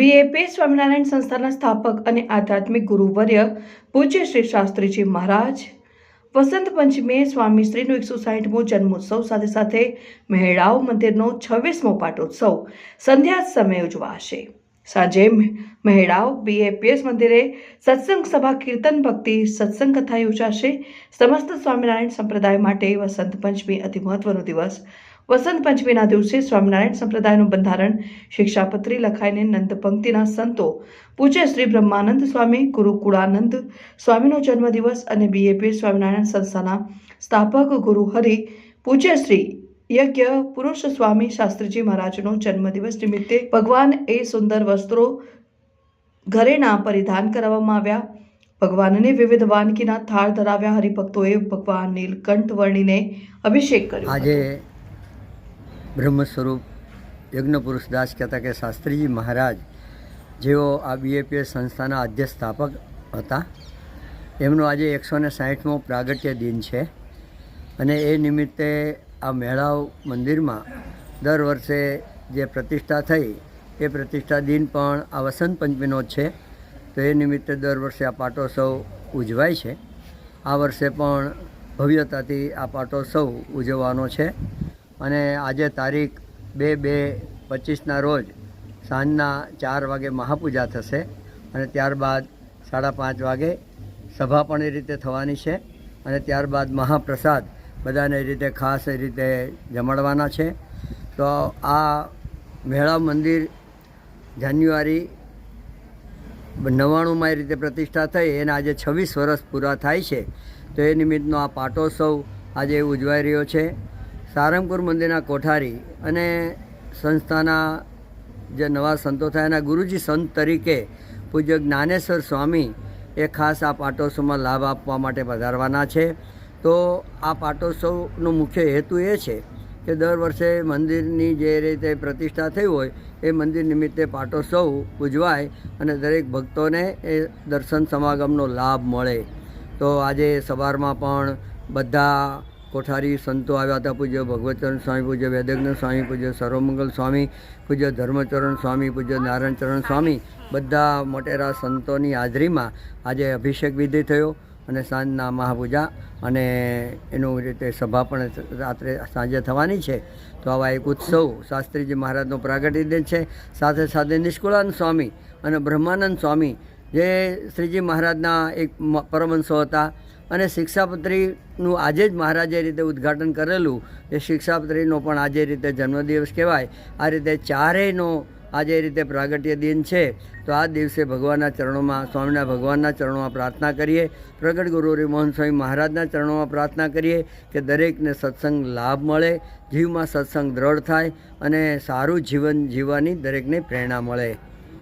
બીએપી સ્વામિનારાયણ સંસ્થાના સ્થાપક અને આધ્યાત્મિક ગુરુવર્ય પૂજ્ય શ્રી શાસ્ત્રીજી મહારાજ. વસંત પંચમીએ સ્વામી શ્રીનો એકસો સાહીઠમો જન્મોત્સવ સાથે સાથે મહેળાઓ મંદિરનો છવ્વીસમો પાટોત્સવ સંધ્યા સમયે ઉજવાશે. સાંજે મહેળાઓ બીએપીએસ મંદિરે સત્સંગ સભા કીર્તન ભક્તિ સત્સંગ કથા યોજાશે. સમસ્ત સ્વામિનારાયણ સંપ્રદાય માટે વસંત પંચમી અતિ મહત્વનો દિવસ વસંત પંચમીના દિવસે સ્વામિનારાયણ સંપ્રદાયનું બંધારણ શિક્ષાપત્રી લખાઈને નંદ પંક્તિના સંતો પૂજ્ય શ્રી બ્રહ્માનંદ સ્વામી ગુરુકુળાનંદ સ્વામીનો જન્મદિવસ અને બીએપી સ્વામિનારાયણ સંસ્થાના સ્થાપક ગુરુ હરિ પૂજ્ય શ્રી યજ્ઞ પુરુષ સ્વામી શાસ્ત્રીજી મહારાજનો જન્મદિવસ નિમિત્તે ભગવાન એ સુંદર વસ્ત્રો ઘરેણા પરિધાન કરાવવામાં આવ્યા ભગવાનને વિવિધ વાનગીના થાળ ધરાવ્યા હરિભક્તોએ ભગવાન નીલકંઠ વર્ણીને અભિષેક કર્યો આજે. બ્રહ્મ સ્વરૂપ યજ્ઞપુરુષ દાસ કહેતા કે શાસ્ત્રીજી મહારાજ, જેઓ આ બીએપીએસ સંસ્થાના અધ્યક્ષ સ્થાપક હતા, એમનો આજે એકસો ને સાહીઠમો પ્રાગટ્ય દિન છે અને એ નિમિત્તે આ મેળાવ મંદિરમાં દર વર્ષે જે પ્રતિષ્ઠા થઈ, એ પ્રતિષ્ઠા દિન પણ આ વસંત પંચમીનો જ છે. તો એ નિમિત્તે દર વર્ષે આ પાટોત્સવ ઉજવાય છે. આ વર્ષે પણ ભવ્યતાથી આ પાટોત્સવ ઉજવવાનો છે. અને આજે તારીખ બે બે પચીસના રોજ સાંજના ચાર વાગે મહાપૂજા થશે અને ત્યારબાદ સાડા પાંચ વાગે સભા પણ એ રીતે થવાની છે અને ત્યારબાદ મહાપ્રસાદ બધાને એ રીતે ખાસ એ રીતે જમાડવાના છે. તો આ મેળા મંદિર જાન્યુઆરી નવ્વાણુંમાં એ રીતે પ્રતિષ્ઠા થઈ એના આજે છવ્વીસ વર્ષ પૂરા થાય છે. તો એ નિમિત્તનો આ પાટોત્સવ આજે ઉજવાઈ રહ્યો છે. સારંગપુર મંદિરના કોઠારી અને સંસ્થાના જે નવા સંતો થયા એના ગુરુજી સંત તરીકે પૂજ્ય જ્ઞાનેશ્વર સ્વામી એ ખાસ આ પાટોત્સવમાં લાભ આપવા માટે પધારવાના છે. તો આ પાટોત્સવનો મુખ્ય હેતુ એ છે કે દર વર્ષે મંદિરની જે રીતે પ્રતિષ્ઠા થઈ હોય એ મંદિર નિમિત્તે પાટોત્સવ ઉજવાય અને દરેક ભક્તોને એ દર્શન સમાગમનો લાભ મળે. તો આજે સવારમાં પણ બધા કોઠારી સંતો આવ્યા હતા, પૂજ્ય ભગવતચરણ સ્વામી, પૂજ્ય વેદજ્ઞ સ્વામી, પૂજ્ય સર્વમંગલ સ્વામી, પૂજ્ય ધર્મચરણ સ્વામી, પૂજ્ય નારાયણચરણ સ્વામી, બધા મોટેરા સંતોની હાજરીમાં આજે અભિષેક વિધિ થયો અને સાંજના મહાપૂજા અને એનું રીતે સભા પણ રાત્રે સાંજે થવાની છે. તો આવા એક ઉત્સવ શાસ્ત્રીજી મહારાજનો પ્રાગટ્ય છે. સાથે સાથે નિષ્કુળાનંદ સ્વામી અને બ્રહ્માનંદ સ્વામી જે શ્રીજી મહારાજના એક પરમહંસો હતા અને શિક્ષાપત્રીનું આજે જ મહારાજે રીતે ઉદ્ઘાટન કરેલું. એ શિક્ષાપત્રીનો પણ આજે રીતે જન્મદિવસ કહેવાય. આ રીતે ચારેયનો આજે રીતે પ્રાગટ્ય દિન છે. તો આ દિવસે ભગવાનના ચરણોમાં, સ્વામીના ભગવાનના ચરણોમાં પ્રાર્થના કરીએ. પ્રગટ ગુરુ હરિમોહન સ્વામી મહારાજના ચરણોમાં પ્રાર્થના કરીએ કે દરેકને સત્સંગ લાભ મળે, જીવમાં સત્સંગ દ્રઢ થાય અને સારું જીવન જીવવાની દરેકને પ્રેરણા મળે.